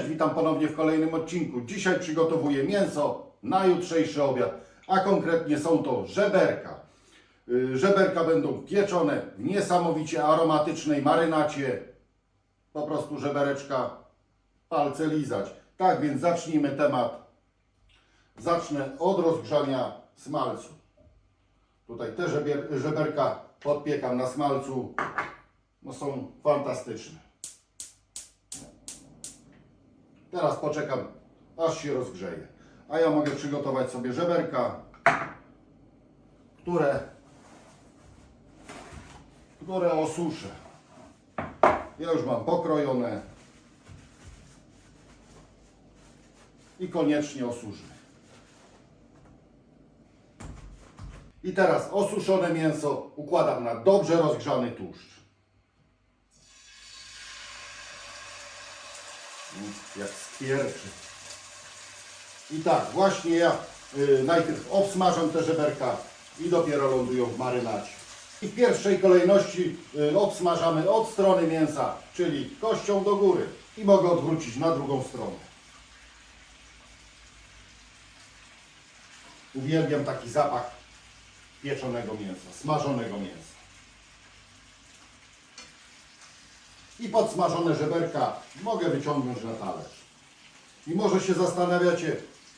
Cześć, witam ponownie w kolejnym odcinku. Dzisiaj przygotowuję mięso na jutrzejszy obiad, a konkretnie są to żeberka. Y, Żeberka będą pieczone w niesamowicie aromatycznej marynacie. Po prostu żebereczka palce lizać. Tak więc zacznijmy temat. Zacznę od rozgrzania smalcu. Tutaj te żeberka podpiekam na smalcu. No są fantastyczne. Teraz poczekam, aż się rozgrzeje. A ja mogę przygotować sobie żeberka, które, które osuszę. Ja już mam pokrojone i koniecznie osuszę. I teraz osuszone mięso układam na dobrze rozgrzany tłuszcz. Jak skwierczy. I tak, właśnie ja y, najpierw obsmażam te żeberka i dopiero lądują w marynacie. I w pierwszej kolejności y, obsmażamy od strony mięsa, czyli kością do góry. I mogę odwrócić na drugą stronę. Uwielbiam taki zapach pieczonego mięsa, smażonego mięsa. I podsmażone żeberka mogę wyciągnąć na talerz. I może się zastanawiacie,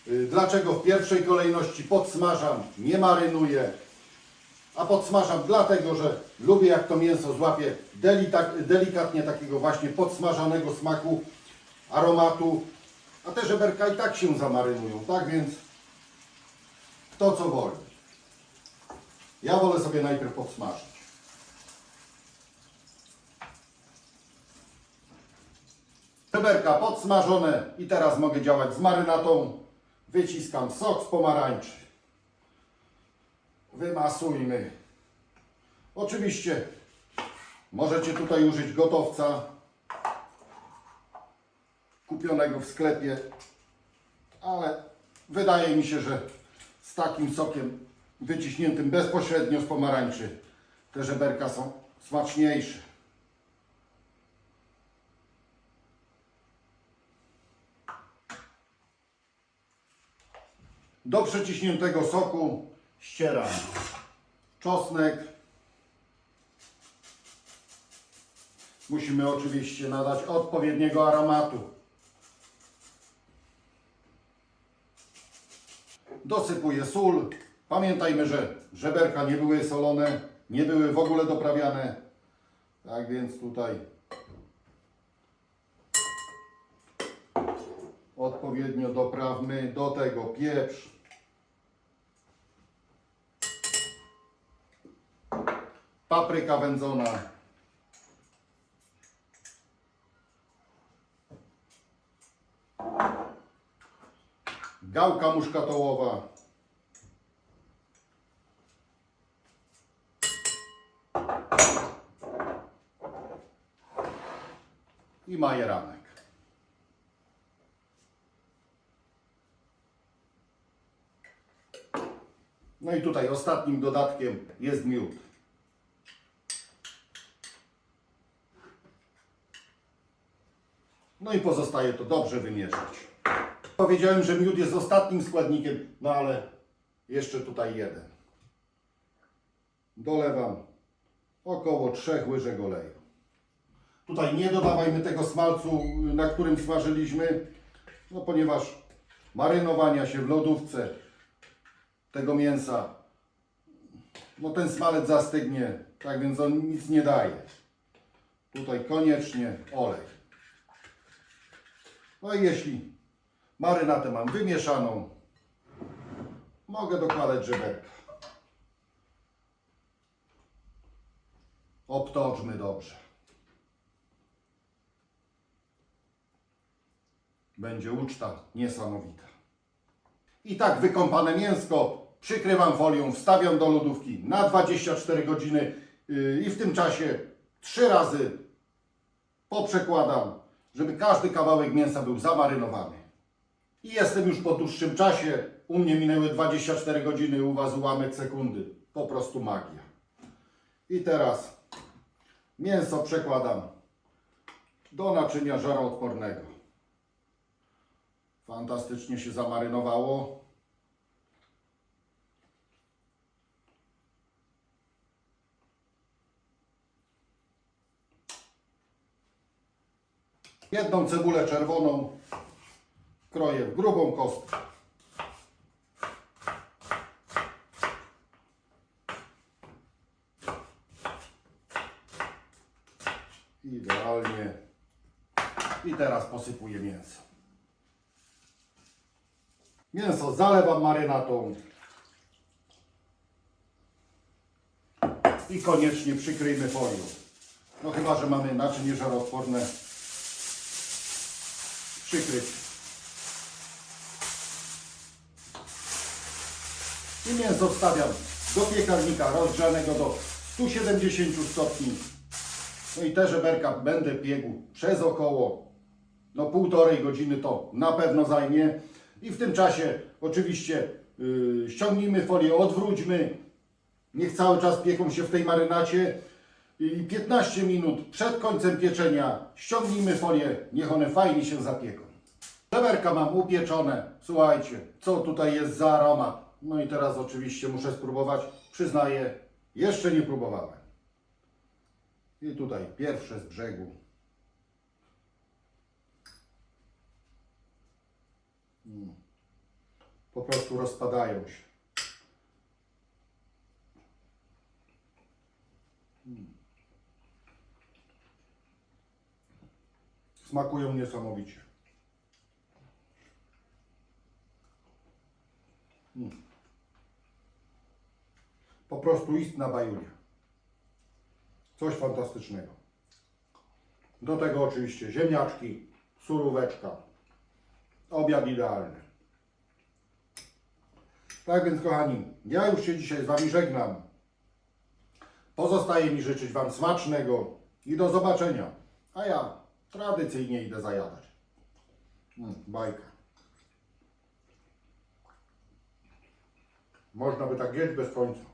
y, dlaczego w pierwszej kolejności podsmażam, nie marynuję, a podsmażam dlatego, że lubię jak to mięso złapie delikatnie takiego właśnie podsmażanego smaku, aromatu, a te żeberka i tak się zamarynują, tak więc kto co woli. Ja wolę sobie najpierw podsmażyć. Żeberka podsmażone i teraz mogę działać z marynatą. Wyciskam sok z pomarańczy. Wymasujmy. Oczywiście możecie tutaj użyć gotowca kupionego w sklepie, ale wydaje mi się, że z takim sokiem wyciśniętym bezpośrednio z pomarańczy te żeberka są smaczniejsze. Do przeciśniętego soku ścieram czosnek. Musimy oczywiście nadać odpowiedniego aromatu. Dosypuję sól. Pamiętajmy, że żeberka nie były solone, nie były w ogóle doprawiane. Tak więc tutaj odpowiednio doprawmy do tego pieprz. Papryka wędzona. Gałka muszkatołowa. I majeranek. No i tutaj ostatnim dodatkiem jest miód. No i pozostaje to dobrze wymieszać. Powiedziałem, że miód jest ostatnim składnikiem, no ale jeszcze tutaj jeden. Dolewam około 3 łyżek oleju. Tutaj nie dodawajmy tego smalcu, na którym smażyliśmy, no ponieważ marynowania się w lodówce tego mięsa, no ten smalec zastygnie, tak więc on nic nie daje. Tutaj koniecznie olej. No i jeśli marynatę mam wymieszaną, mogę dokładać żeberka. Obtoczmy dobrze. Będzie uczta niesamowita. I tak wykąpane mięsko przykrywam folią, wstawiam do lodówki na 24 godziny yy, i w tym czasie trzy razy poprzekładam, żeby każdy kawałek mięsa był zamarynowany. I jestem już po dłuższym czasie. U mnie minęły 24 godziny, u Was ułamek sekundy. Po prostu magia. I teraz mięso przekładam do naczynia żaroodpornego. Fantastycznie się zamarynowało. Jedną cebulę czerwoną kroję w grubą kostkę. Idealnie. I teraz posypuję mięso. Mięso zalewam marynatą. I koniecznie przykryjmy folią. No chyba, że mamy naczynie żaroodporne. Przykryć. I mięso wstawiam do piekarnika rozgrzanego do 170 stopni. No i te żeberka będę piegł przez około no półtorej godziny to na pewno zajmie. I w tym czasie oczywiście yy, ściągnijmy folię, odwróćmy. Niech cały czas pieką się w tej marynacie. I 15 minut przed końcem pieczenia ściągnijmy folię, niech one fajnie się zapieką. Żeberka mam upieczone. Słuchajcie, co tutaj jest za aromat. No i teraz oczywiście muszę spróbować. Przyznaję, jeszcze nie próbowałem. I tutaj pierwsze z brzegu. Mm. Po prostu rozpadają się. Mm. Smakują niesamowicie. Mm. Po prostu istna bajunia. Coś fantastycznego. Do tego oczywiście ziemniaczki, suróweczka. Obiad idealny. Tak więc kochani, ja już się dzisiaj z Wami żegnam. Pozostaje mi życzyć Wam smacznego i do zobaczenia. A ja tradycyjnie idę zajadać. Mm, bajka. Można by tak jeść bez końca.